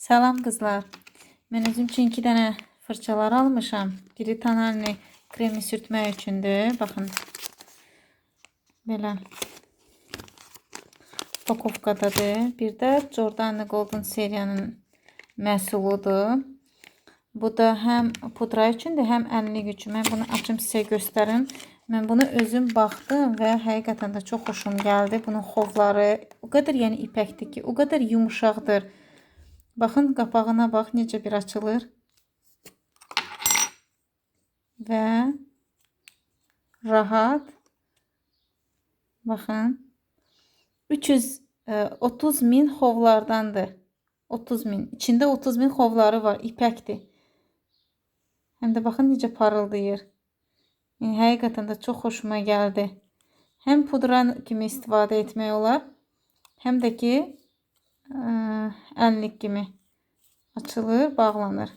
Salam qızlar. Mən özüm üçün 2 dənə fırçalar almışam. Biri tonalni kremi sürtmək üçündür. Baxın. Belə pakovkadadır. Bir də Jordani Golden seriyanın məhsuludur. Bu da həm pudra üçündür, həm əllik üçün. Mən bunu açım sizə göstərim. Mən bunu özüm baxdım və həqiqətən də çox xoşum gəldi. Bunun xovları o qədər yəni ipəkdir ki, o qədər yumşaqdır. Baxın qapağına bax necə bir açılır. Və rahat. Baxın. 330 min xovlardandır. 30 min. İçində 30 min xovları var. İpəkdir. Həm də baxın necə parıldayır. Yəni həqiqətən də çox xoşuma gəldi. Həm pudra kimi istifadə etmək olar, həm də ki ə, əllik kimi açılır, bağlanır.